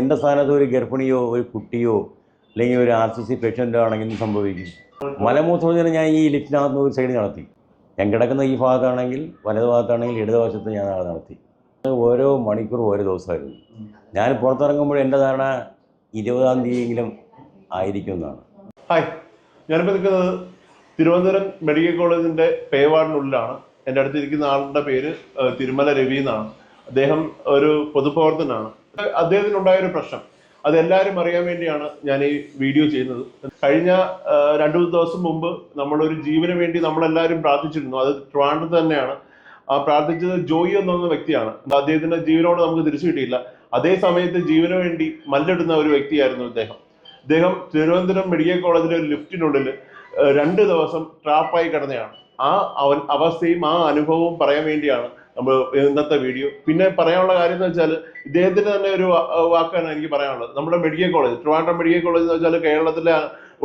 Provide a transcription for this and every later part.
എന്റെ സ്ഥാനത്ത് ഒരു ഗർഭിണിയോ ഒരു കുട്ടിയോ അല്ലെങ്കിൽ ഒരു ആർ സി സി പേഷ്യന്റോ ആണെങ്കിൽ സംഭവിക്കും? മലമൂത്രം ഞാൻ ഈ ലിഫ്റ്റിനകത്ത് ഒരു സൈഡ് നടത്തി. ഞാൻ കിടക്കുന്ന ഈ ഭാഗത്താണെങ്കിൽ വലത് ഭാഗത്താണെങ്കിൽ ഇടത് വശത്ത് ഞാൻ അത് നടത്തി. ഓരോ മണിക്കൂർ ഓരോ ദിവസമായിരുന്നു. ഞാൻ പുറത്തിറങ്ങുമ്പോൾ എന്റെ ധാരണ ഇരുപതാം തീയതിയെങ്കിലും ആയിരിക്കും എന്നാണ്. ഹായ്. ഞാനിപ്പോൾ നിൽക്കുന്നത് തിരുവനന്തപുരം മെഡിക്കൽ കോളേജിന്റെ പേവാർഡിനുള്ളിലാണ് എന്റെ അടുത്തിരിക്കുന്ന ആളുടെ പേര് തിരുമല രവി എന്നാണ്. അദ്ദേഹം ഒരു പൊതുപ്രവർത്തനാണ്. അദ്ദേഹത്തിനുണ്ടായ ഒരു പ്രശ്നം. അത് എല്ലാവരും അറിയാൻ വേണ്ടിയാണ് ഞാൻ ഈ വീഡിയോ ചെയ്യുന്നത്. കഴിഞ്ഞ രണ്ടു ദിവസം മുമ്പ് നമ്മളൊരു ജീവന് വേണ്ടി നമ്മളെല്ലാവരും പ്രാർത്ഥിച്ചിരുന്നു. അത് ട്രിവാൻഡ്രത്ത് തന്നെയാണ്. ആ പ്രാർത്ഥിച്ചത് ജോയി എന്ന് വ്യക്തിയാണ്. അദ്ദേഹത്തിന്റെ ജീവനോട് നമുക്ക് തിരിച്ചു കിട്ടിയില്ല. അതേ സമയത്ത് ജീവന് വേണ്ടി മല്ലിടുന്ന ഒരു വ്യക്തിയായിരുന്നു അദ്ദേഹം അദ്ദേഹം തിരുവനന്തപുരം മെഡിക്കൽ കോളേജിലെ ഒരു ലിഫ്റ്റിനുള്ളിൽ രണ്ട് ദിവസം ട്രാപ്പായി കിടന്നതാണ് ആ അവൻ അവസ്ഥയും ആ അനുഭവവും പറയാൻ വേണ്ടിയാണ് നമ്മൾ ഇന്നത്തെ വീഡിയോ പിന്നെ പറയാനുള്ള കാര്യം എന്ന് വെച്ചാൽ ഇദ്ദേഹത്തിന് തന്നെ ഒരു വാക്കാണ് എനിക്ക് പറയാനുള്ളത്. നമ്മുടെ medical college Trivandrum medical college എന്ന് വെച്ചാൽ കേരളത്തിലെ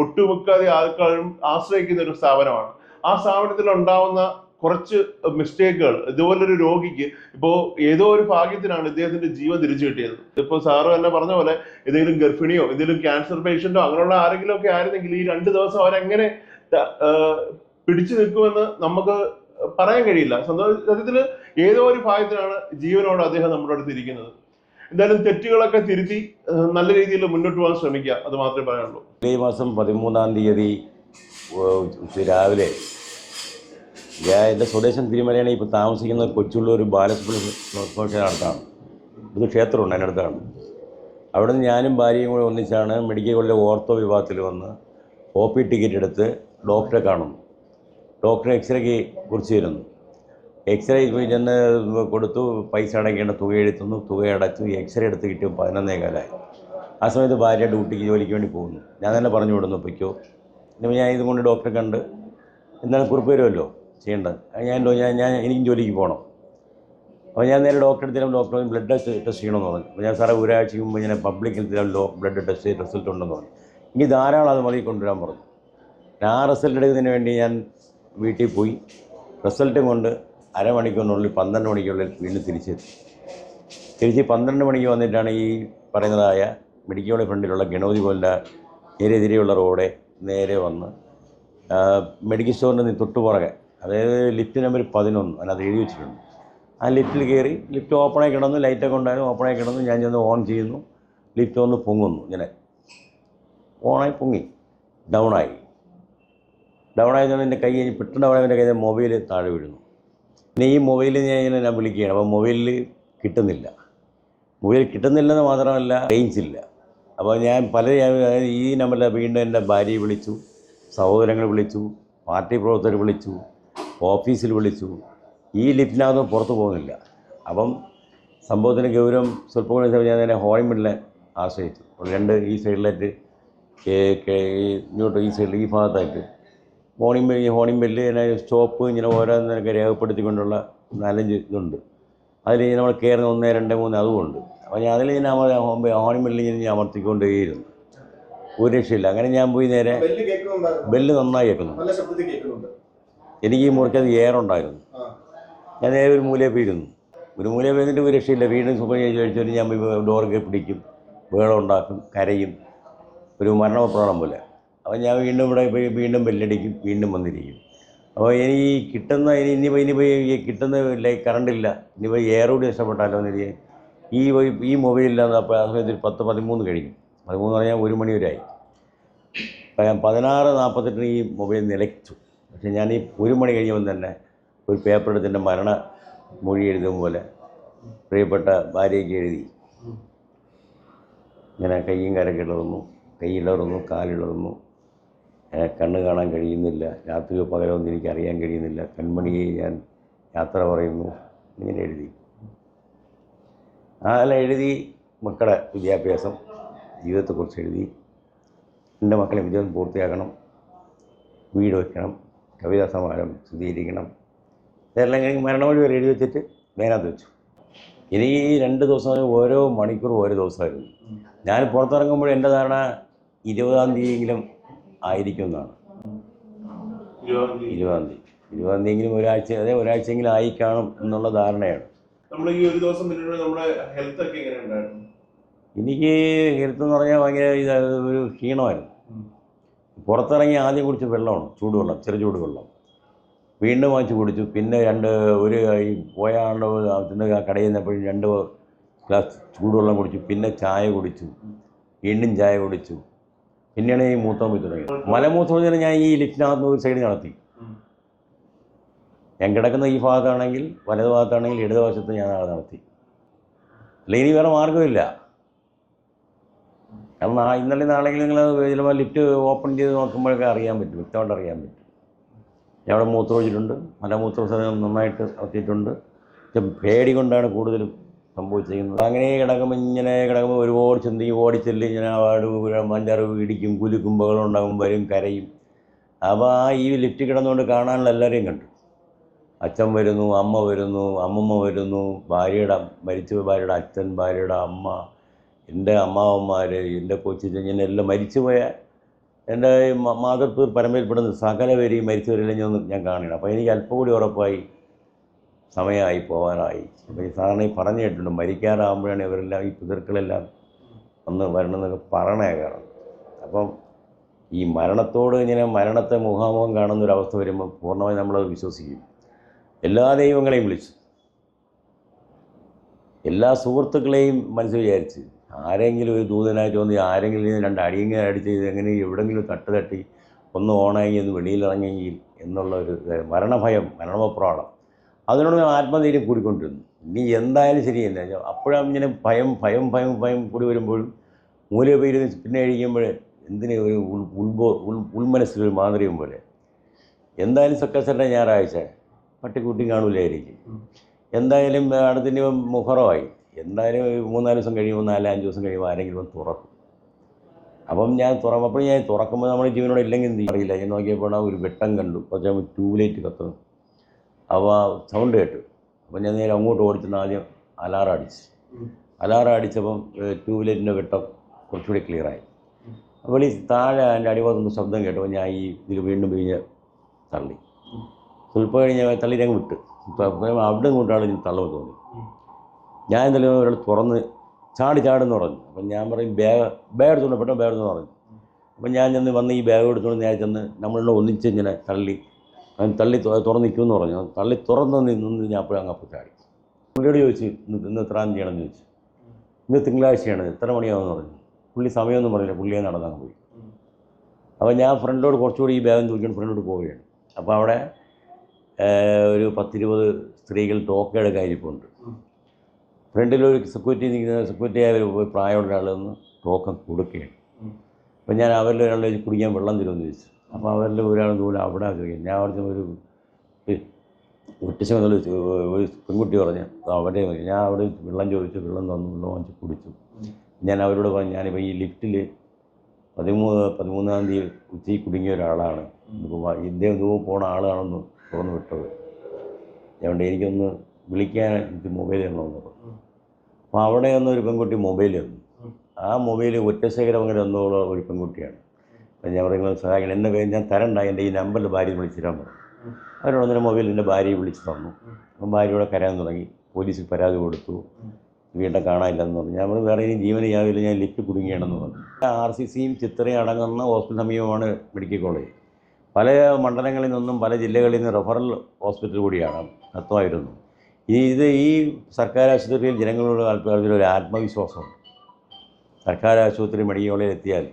ഒട്ടുമിക്ക ആൾക്കാരും ആശ്രയിക്കുന്ന ഒരു സ്ഥാപനമാണ്. ആ സ്ഥാപനത്തിൽ ഉണ്ടാവുന്ന കുറച്ച് മിസ്റ്റേക്കുകൾ ഇതുപോലൊരു രോഗിക്ക് ഇപ്പോ ഏതോ ഒരു ഭാഗ്യത്തിനാണ് ഇദ്ദേഹത്തിന്റെ ജീവൻ തിരിച്ചു കിട്ടിയത്. ഇപ്പൊ സാറ് തന്നെ പറഞ്ഞ പോലെ ഏതെങ്കിലും ഗർഭിണിയോ ഏതെങ്കിലും ക്യാൻസർ പേഷ്യന്റോ അങ്ങനെയുള്ള ആരെങ്കിലും ഒക്കെ ആയിരുന്നെങ്കിൽ ഈ രണ്ട് ദിവസം അവരെങ്ങനെ പിടിച്ചു നിൽക്കുമെന്ന് നമുക്ക് പറയാൻ കഴിയില്ല. സ്വന്തം സത്യത്തിൽ ഏതോ ഒരു ഭാഗത്തിലാണ് ജീവനോട് അദ്ദേഹം നമ്മുടെ അടുത്ത് ഇരിക്കുന്നത്. എന്തായാലും തെറ്റുകളൊക്കെ തിരുത്തി നല്ല രീതിയിൽ മുന്നോട്ട് പോകാൻ ശ്രമിക്കുക. അത് മാത്രമേ പറയാനുള്ളൂ. ഈ മാസം പതിമൂന്നാം തീയതി രാവിലെ ഞാൻ എന്റെ സ്വദേശം തിരുമലയാണ്. ഇപ്പോൾ താമസിക്കുന്ന കൊച്ചുള്ള ഒരു ബാലസുബ്രഹ്മണ്യ അടുത്താണ് ഇത് ക്ഷേത്രമുണ്ട് എന്റെ അടുത്താണ്. അവിടെ നിന്ന് ഞാനും ഭാര്യയും കൂടെ ഒന്നിച്ചാണ് മെഡിക്കൽ കോളേജിലെ ഓർത്തോ വിഭാഗത്തിൽ വന്ന് ഒ പി ടിക്കറ്റ് എടുത്ത് ഡോക്ടറെ കാണുന്നു. ഡോക്ടറെ എക്സ്റേക്ക് കുറിച്ച് തരുന്നു. എക്സ്റേ പോയി ചെന്ന് കൊടുത്തു പൈസ അടയ്ക്കേണ്ട തുക എഴുത്തുന്നു തുക അടച്ചു എക്സ്റേ എടുത്ത് കിട്ടിയ പതിനൊന്നേ ആ സമയത്ത് ഭാര്യ ഡ്യൂട്ടിക്ക് ജോലിക്ക് വേണ്ടി പോകുന്നു. ഞാൻ തന്നെ പറഞ്ഞു വിടുന്നു പൊയ്ക്കോ. പിന്നെ ഞാൻ ഇതുകൊണ്ട് ഡോക്ടറെ കണ്ട് എന്നാലും കുറിപ്പ് വരുമല്ലോ ചെയ്യേണ്ടത്. ഞാൻ ഞാൻ ഞാൻ എനിക്കും ജോലിക്ക് പോകണം. അപ്പോൾ ഞാൻ നേരെ ഡോക്ടറെ അടുത്ത് ഡോക്ടർ ബ്ലഡ് ടെസ്റ്റ് ടെസ്റ്റ് ചെയ്യണമെന്ന് പറഞ്ഞു. അപ്പോൾ ഞാൻ സാറേ ഒരാഴ്ച മുമ്പ് ഇങ്ങനെ പബ്ലിക് ഹെൽത്തിലോ ബ്ലഡ് ടെസ്റ്റ് റിസൾട്ട് ഉണ്ടെന്ന് പറഞ്ഞു. ഇനി ധാരാളം അത് മതി കൊണ്ടുവരാൻ പറഞ്ഞു. ഞാൻ ആ റിസൾട്ട് എടുക്കുന്നതിന് വേണ്ടി ഞാൻ വീട്ടിൽ പോയി. റിസൾട്ടും കൊണ്ട് അരമണിക്കൂറിനുള്ളിൽ പന്ത്രണ്ട് മണിക്കുള്ളിൽ വീണ്ടും തിരിച്ചെത്തി. തിരിച്ച് പന്ത്രണ്ട് മണിക്ക് വന്നിട്ടാണ് ഈ പറയുന്നതായ മെഡിക്കൽ കോളേജ് ഫ്രണ്ടിലുള്ള ഗണപതി പോലുള്ള നേരെതിരെയുള്ള റോഡ് നേരെ വന്ന് മെഡിക്കൽ സ്റ്റോറിന്റെ തൊട്ട് പുറകെ അതായത് ലിഫ്റ്റ് നമ്പർ പതിനൊന്ന് അതിനകത്ത് എഴുതി വെച്ചിട്ടുണ്ട്. ആ ലിഫ്റ്റിൽ കയറി ലിഫ്റ്റ് ഓപ്പണായി കിടന്നു ലൈറ്റൊക്കെ ഉണ്ടായിരുന്നു ഓപ്പണായി കിടന്നു ഞാൻ ചെന്ന് ഓൺ ചെയ്യുന്നു ലിഫ്റ്റ് ഒന്ന് പൊങ്ങുന്നു ഇങ്ങനെ. ഓണായി പൊങ്ങി ഡൗണായി. ഡൗണായി എന്റെ കൈ പെട്ടെന്ന് അവിടെ എന്റെ കയ്യിൽ മൊബൈൽ താഴെ വീഴുന്നു. പിന്നെ ഈ മൊബൈലിൽ ഞാൻ ഇങ്ങനെ ഞാൻ വിളിക്കുകയാണ്. അപ്പോൾ മൊബൈലിൽ കിട്ടുന്നില്ല. മൊബൈൽ കിട്ടുന്നില്ലെന്ന് മാത്രമല്ല റേഞ്ച് ഇല്ല. അപ്പോൾ ഞാൻ പല ഈ നമ്പറിൽ വീണ്ടും എന്റെ ഭാര്യയെ വിളിച്ചു സഹോദരങ്ങൾ വിളിച്ചു പാർട്ടി പ്രവർത്തകർ വിളിച്ചു ഓഫീസിൽ വിളിച്ചു. ഈ ലിഫ്റ്റിനകത്ത് പുറത്ത് പോകുന്നില്ല. അപ്പം സംഭവത്തിന് ഗൗരവം സ്വല്പം കൂടി ഞാൻ തന്നെ ഹോളിമിഡിലെ ആശ്രയിച്ചു. രണ്ട് ഈ സൈഡിലായിട്ട് ഇങ്ങോട്ട് ഈ സൈഡിൽ ഈ ഭാഗത്തായിട്ട് ഹോണിംഗ് ബെല്ല് ഹോണിംഗ് ബെല്ല് ഇങ്ങനെ സ്റ്റോപ്പ് ഇങ്ങനെ ഓരോന്നൊക്കെ രേഖപ്പെടുത്തിക്കൊണ്ടുള്ള നാലഞ്ച് ഇതുണ്ട്. അതിൽ ഇങ്ങനെ നമ്മൾ കയറുന്ന ഒന്ന് രണ്ട് മൂന്ന് അതുമുണ്ട് അപ്പോൾ ഞാൻ അതിൽ ഞാൻ ഹോണിംഗ് ബെല്ലിൽ ഇങ്ങനെ അമർത്തിക്കൊണ്ടേയിരുന്നു. ഒരു രക്ഷയില്ല. അങ്ങനെ ഞാൻ പോയി നേരെ ബെല്ല് നന്നായി കേൾക്കുന്നു. എനിക്ക് ഈ മുറിക്കത് അത് ഏറുണ്ടായിരുന്നു ഞാൻ നേരെ ഒരു മൂലയിൽ പോയിരുന്നു ഒരു മൂലയിൽ പോയിരുന്നിട്ട് ഒരു രക്ഷയില്ല. വീണ്ടും സുഖം ചോദിച്ചു കഴിച്ചിട്ട് ഞാൻ ഡോറൊക്കെ പിടിക്കും ബഹളം ഉണ്ടാക്കും കരയും. ഒരു മരണപ്രാണം പോലെ. അപ്പോൾ ഞാൻ വീണ്ടും ഇവിടെ പോയി വീണ്ടും ബെല്ലടിക്കും വീണ്ടും വന്നിരിക്കും. അപ്പോൾ ഇനി ഈ കിട്ടുന്ന ഇനി ഇനിയിപ്പോൾ ഇനിയിപ്പോൾ ഈ കിട്ടുന്ന ലൈ കറണ്ടില്ല ഇനിയിപ്പോൾ എയർ കൂടി നഷ്ടപ്പെട്ടാലോ എന്ന് കരുതി ഈ മൊബൈൽ ഈ മൊബൈലില്ലാതെ അപ്പോൾ ആ സമയത്ത് പത്ത് പതിമൂന്ന് കഴിഞ്ഞു പതിമൂന്ന് പറഞ്ഞാൽ ഒരു മണി വരെ ആയി. അപ്പോൾ ഞാൻ പതിനാറ് നാൽപ്പത്തെട്ടിന് ഈ മൊബൈൽ നിലച്ചു പക്ഷേ ഞാൻ ഈ ഒരു മണി കഴിയുമ്പോൾ തന്നെ ഒരു പേപ്പർ എടുത്ത് എന്റെ മരണ മൊഴി എഴുതും പോലെ പ്രിയപ്പെട്ട ഭാര്യയ്ക്ക് എഴുതി. ഇങ്ങനെ കയ്യും കരക്കിളർന്നു കൈയിളർന്നു കാലിളർന്നു കണ്ണ് കാണാൻ കഴിയുന്നില്ല. രാത്രിയോ പകലോ ഒന്നും എനിക്ക് അറിയാൻ കഴിയുന്നില്ല. കൺമണിയെ ഞാൻ യാത്ര പറയുന്നു. ഇങ്ങനെ എഴുതി. ആ അല്ല എഴുതി മക്കളെ വിദ്യാഭ്യാസം. ജീവിതത്തെക്കുറിച്ച് എഴുതി. എന്റെ മക്കളെ വിദ്യാഭ്യാസം പൂർത്തിയാക്കണം. വീട് വയ്ക്കണം. കവിതാ സമാരം സ്ഥിരീകരിക്കണം. ഇതെല്ലാം കഴിഞ്ഞ് മരണമൊഴി വരെ എഴുതി വെച്ചിട്ട് വേനകത്ത് വെച്ചു. ഇനി ഈ രണ്ട് ദിവസം ഓരോ മണിക്കൂർ ഓരോ ദിവസമായിരുന്നു. ഞാൻ പുറത്തിറങ്ങുമ്പോൾ എന്റെ ധാരണ ഇരുപതാം തീയതിയെങ്കിലും ആയിരിക്കും എന്നാണ് ഇരുപതാം തീയതി. ഇരുപതാം തീയതിയെങ്കിലും ഒരാഴ്ച അതെ ഒരാഴ്ചയെങ്കിലും ആയി കാണും എന്നുള്ള ധാരണയാണ്. നമ്മൾ ഈ ഒരു ദിവസം പിന്നീട് നമ്മുടെ ഹെൽത്ത് ഒക്കെ എങ്ങനെ ഉണ്ടായിരുന്നു? എനിക്ക് ഹെൽത്ത് എന്ന് പറഞ്ഞാൽ ഭയങ്കര ഇത് ഒരു ക്ഷീണമായിരുന്നു. പുറത്തിറങ്ങി ആദ്യം കുടിച്ച വെള്ളമാണ് ചൂടുവെള്ളം ചെറു ചൂടുവെള്ളം. വീണ്ടും വാങ്ങിച്ച് കുടിച്ചു. പിന്നെ രണ്ട് ഒരു ഈ പോയാണ്ട് കടയിൽ നിന്നപ്പോഴും രണ്ട് ഗ്ലാസ് ചൂടുവെള്ളം കുടിച്ചു. പിന്നെ ചായ കുടിച്ചു. വീണ്ടും ചായ കുടിച്ചു. പിന്നെയാണ് ഈ മൂത്രം പോയി തുടങ്ങിയത്. മലമൂത്രത്തിന് ഞാൻ ഈ ലിഫ്റ്റിനകത്ത് ഒരു സൈഡ് നടത്തി. ഞാൻ കിടക്കുന്ന ഈ ഭാഗത്താണെങ്കിൽ വലത് ഭാഗത്താണെങ്കിൽ ഇടത് വശത്ത് ഞാൻ അത് നടത്തി. അല്ല ഇനി വേറെ മാർഗമില്ല കാരണം ആ ഇന്നലെ നാളെങ്കിലും നിങ്ങൾ ചിലപ്പോൾ ലിഫ്റ്റ് ഓപ്പൺ ചെയ്ത് നോക്കുമ്പോഴൊക്കെ അറിയാൻ പറ്റും. വ്യക്തമായിട്ട് അറിയാൻ പറ്റും. ഞാൻ അവിടെ മൂത്രം വെച്ചിട്ടുണ്ട് മലമൂത്ര നന്നായിട്ട് നടത്തിയിട്ടുണ്ട്. പേടി കൊണ്ടാണ് കൂടുതലും സംഭവിച്ചിരിക്കുന്നത് അങ്ങനെ കിടക്കുമ്പോൾ ഇങ്ങനെ കിടക്കുമ്പോൾ ഒരുപാട് ചിന്തി ഓടിച്ചെല്ലി ഇങ്ങനെ ആട് മഞ്ചാറ് ഇടിക്കും കുലുക്കും ബഹളം വരും കരയും. അപ്പോൾ ആ ഈ ലിഫ്റ്റ് കിടന്നുകൊണ്ട് കാണാനുള്ള എല്ലാവരെയും കണ്ടു. അച്ഛൻ വരുന്നു അമ്മ വരുന്നു അമ്മമ്മ വരുന്നു ഭാര്യയുടെ മരിച്ച ഭാര്യയുടെ അച്ഛൻ ഭാര്യയുടെ അമ്മ എന്റെ അമ്മാവന്മാർ എന്റെ കൊച്ചു ഇങ്ങനെ എല്ലാം മരിച്ചുപോയ എന്റെ മ- മാതൃത്വ പരമ്പരപ്പെടുന്ന സകല പേരെയും മരിച്ചവരെല്ലാം ഞാൻ ഞാൻ കാണണം അപ്പോൾ എനിക്ക് അല്പം കൂടി ഉറപ്പായി സമയമായി പോകാനായി. അപ്പോൾ ഈ സാധാരണ ഈ പറഞ്ഞു കേട്ടിട്ടുണ്ട് മരിക്കാറാകുമ്പോഴാണ് ഇവരെല്ലാം ഈ പിതൃക്കളെല്ലാം ഒന്ന് വരണമെന്നൊക്കെ പറയണേ കാരണം അപ്പം ഈ മരണത്തോട് ഇങ്ങനെ മരണത്തെ മുഖാമുഖം കാണുന്ന ഒരു അവസ്ഥ വരുമ്പോൾ പൂർണമായി നമ്മളത് വിശ്വസിക്കും. എല്ലാ ദൈവങ്ങളെയും വിളിച്ചു. എല്ലാ സുഹൃത്തുക്കളെയും മനസ്സിൽ വിചാരിച്ച് ആരെങ്കിലും ഒരു ദൂതനായിട്ട് വന്ന് ആരെങ്കിലും രണ്ട് അടിയങ്ങനെ അടിച്ച് എങ്ങനെ എവിടെങ്കിലും തട്ട് തട്ടി ഒന്ന് ഓണായി എന്ന് വെളിയിലിറങ്ങിയെങ്കിൽ എന്നുള്ള ഒരു മരണഭയം മരണപ്രാളം അതിനോട് ഞാൻ ആത്മധൈര്യം കൂടിക്കൊണ്ടിരുന്നു. ഇനി എന്തായാലും ശരിയല്ല. അപ്പോഴാണ് അപ്പോഴും ഇങ്ങനെ ഭയം ഭയം ഭയം ഭയം കൂടി വരുമ്പോഴും മൂലപേര് പിന്നെ കഴിക്കുമ്പോൾ എന്തിന് ഒരു ഉൾ ഉൾബോ ഉൾ ഉൾമനസ്സിലൊരു മാന്ത്രികം പോലെ. എന്തായാലും സക്കസറിന്റെ ഞായറാഴ്ച. പട്ടിക്കുട്ടി കാണൂലായിരിക്കും. എന്തായാലും അടുത്തിന് മുഹറമായി. എന്തായാലും ഒരു മൂന്നാൽ ദിവസം കഴിയുമ്പോൾ നാലഞ്ച് അഞ്ച് ദിവസം കഴിയുമ്പോൾ ആരെങ്കിലും തുറക്കും. അപ്പം ഞാൻ തുറന്നപ്പോൾ ഞാൻ തുറക്കുമ്പോൾ നമ്മുടെ ജീവനോട് ഇല്ലെങ്കിൽ? അറിയില്ല. ഞാൻ നോക്കിയപ്പോൾ ഒരു വെട്ടം കണ്ടു. കുറച്ച് ട്യൂബ്ലൈറ്റ് കത്തുന്നു. അപ്പോൾ സൗണ്ട് കേട്ടു. അപ്പോൾ ഞാൻ നേരെ അങ്ങോട്ട് ഓടിച്ചെന്ന് ആദ്യം അലാറം അടിച്ചു. അലാറം അടിച്ചപ്പം ട്യൂബ്ലൈറ്റിന്റെ വെട്ടം കുറച്ചുകൂടി ക്ലിയറായി അപ്പോൾ ഈ താഴെ എന്റെ അടിഭാഗത്തുനിന്ന് ശബ്ദം കേട്ടപ്പോൾ ഞാൻ ഈ ഇതിൽ വീണ്ടും പിഴിഞ്ഞ് തള്ളി. സ്വല്പം കഴിഞ്ഞ് തള്ളി ഞങ്ങൾ വിട്ട്. അപ്പം അവിടെ കൊണ്ടാണ് എനിക്ക് തള്ളവ് തോന്നി. ഞാൻ എന്തായാലും ഒരാൾ തുറന്ന് ചാടി ചാടെന്ന് പറഞ്ഞു. അപ്പം ഞാൻ പറയും ബാഗ് ബാഗ് എടുത്തുകൊണ്ട് പെട്ടെന്ന് ബാഗ് എടുത്തു പറഞ്ഞു അപ്പം ഞാൻ ചെന്ന് വന്ന് ഈ ബാഗ് എടുത്തുകൊണ്ട് ഞാൻ ചെന്ന് നമ്മളിവിടെ ഒന്നിച്ച് ഇങ്ങനെ തള്ളി അവൻ തള്ളി തുറന്നിക്കുമെന്ന് പറഞ്ഞു. തള്ളി തുറന്ന് നിന്ന് ഞാൻ അപ്പോഴും അങ്ങ് അപ്പോൾ ചാടി പുള്ളിയോട് ചോദിച്ചു ഇന്ന് എത്രാം ചെയ്യണമെന്ന് ചോദിച്ചു? ഇന്ന് തിങ്കളാഴ്ചയാണ് എത്ര മണിയാവെന്ന് പറഞ്ഞു. പുള്ളി സമയമൊന്നും പറഞ്ഞില്ല. പുള്ളിയെ നടന്നങ്ങ് പോയി. അപ്പോൾ ഞാൻ ഫ്രണ്ടിലോട് കുറച്ചുകൂടി ഈ ബാഗം തൂക്കിയാണ് ഫ്രണ്ടിലോട്ട് പോവുകയാണ്. അപ്പോൾ അവിടെ ഒരു പത്തിരുപത് സ്ത്രീകൾ ടോക്കൺ എടുക്കാൻ ഇരിപ്പുണ്ട്. ഫ്രണ്ടിലൊരു സെക്യൂരിറ്റി നിൽക്കുന്ന സെക്യൂരിറ്റി ആയ ഒരു പ്രായമുള്ള ആളെന്ന് ടോക്കൺ കൊടുക്കുകയാണ്. അപ്പം ഞാൻ അവരിൽ ഒരാളെ കുടിക്കാൻ വെള്ളം തരുമെന്ന് ചോദിച്ചു. അപ്പോൾ അവരിൽ ഒരാൾ ദൂരം അവിടെ ചോദിക്കും ഞാൻ അവിടെ ഒരു ഒറ്റശം ഒരു ഒരു പെൺകുട്ടി പറഞ്ഞു അവിടെ ഞാൻ അവിടെ വെള്ളം ചോദിച്ചു വെള്ളം തന്നു വെള്ളം വാങ്ങിച്ച് കുടിച്ചു. ഞാൻ അവരോട് പറഞ്ഞു ഞാനിപ്പോൾ ഈ ലിഫ്റ്റിൽ പതിമൂന്ന് പതിമൂന്നാം തീയതി ഉച്ചയ്ക്ക് കുടുങ്ങിയ ഒരാളാണ്. ഇദ്ദേഹം ദൂരം പോണ ആളാണെന്ന് തുറന്നു വിട്ടത്. അതുകൊണ്ട് എനിക്കൊന്ന് വിളിക്കാൻ എനിക്ക് മൊബൈൽ തരണമെന്ന് പറഞ്ഞു. അപ്പോൾ അവിടെ ഒന്ന് ഒരു പെൺകുട്ടി മൊബൈൽ തന്നു. ആ മൊബൈൽ ഒറ്റശേഖരം അങ്ങനെ തന്നുള്ള ഒരു പെൺകുട്ടിയാണ്. ഞാൻ പറയുന്നത് സഹായിക്കണം എന്നെ കഴിഞ്ഞ് ഞാൻ തരണ്ട എന്റെ ഈ നമ്പറിൽ ഭാര്യ വിളിച്ചിരാൻ പറഞ്ഞു അവരോട് അന്നേരം മൊബൈലിൽ എന്റെ ഭാര്യയെ വിളിച്ച് തന്നു. അപ്പം ഭാര്യയോടെ കരയാൻ തുടങ്ങി. പോലീസിൽ പരാതി കൊടുത്തു. വീണ്ടും കാണാനില്ലെന്ന് പറഞ്ഞു. ഞാൻ വേറെ ഇനി ജീവന യാവില്ല ഞാൻ ലിഫ്റ്റ് കുടുങ്ങിയാണെന്ന് പറഞ്ഞു. ആർ സി സിയും ചിത്രയും അടങ്ങുന്ന ഹോസ്പിറ്റൽ സമീപമാണ് മെഡിക്കൽ കോളേജ്. പല മണ്ഡലങ്ങളിൽ നിന്നും പല ജില്ലകളിൽ നിന്നും റെഫറൽ ഹോസ്പിറ്റൽ കൂടിയാണ് തത്വമായിരുന്നു ഈ ഇത് ഈ സർക്കാർ ആശുപത്രിയിൽ ജനങ്ങളോട് ആൾക്കാരുടെ ഒരു ആത്മവിശ്വാസമുണ്ട് സർക്കാർ ആശുപത്രി മെഡിക്കൽ കോളേജിൽ എത്തിയാൽ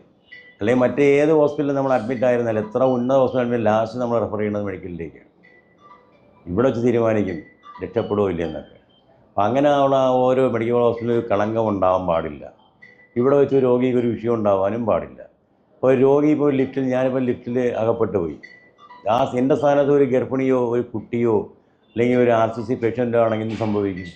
അല്ലെങ്കിൽ മറ്റേ ഏത് ഹോസ്പിറ്റലിൽ നമ്മൾ അഡ്മിറ്റ് ആയിരുന്നാൽ എത്ര ഉന്നത ഹോസ്പിറ്റലിൽ ലാസ്റ്റ് നമ്മൾ റെഫർ ചെയ്യുന്നത് മെഡിക്കലിലേക്ക് ഇവിടെ വെച്ച് തീരുമാനിക്കും രക്ഷപ്പെടുമോ ഇല്ലെന്നൊക്കെ അപ്പം അങ്ങനെ ഉള്ള ഓരോ മെഡിക്കൽ ഹോസ്പിറ്റലിൽ ഒരു കളങ്കം ഉണ്ടാവാൻ പാടില്ല. ഇവിടെ വെച്ച് രോഗിക്ക് ഒരു വിഷയം ഉണ്ടാവാനും പാടില്ല. അപ്പോൾ രോഗി ഇപ്പോൾ ലിഫ്റ്റിൽ ഞാനിപ്പോൾ ലിഫ്റ്റിൽ അകപ്പെട്ടു പോയി. ആ എന്റെ സ്ഥാനത്ത് ഒരു ഗർഭിണിയോ ഒരു കുട്ടിയോ അല്ലെങ്കിൽ ഒരു ആർ സി സി പേഷ്യന്റോ ആണെങ്കിൽ സംഭവിക്കും.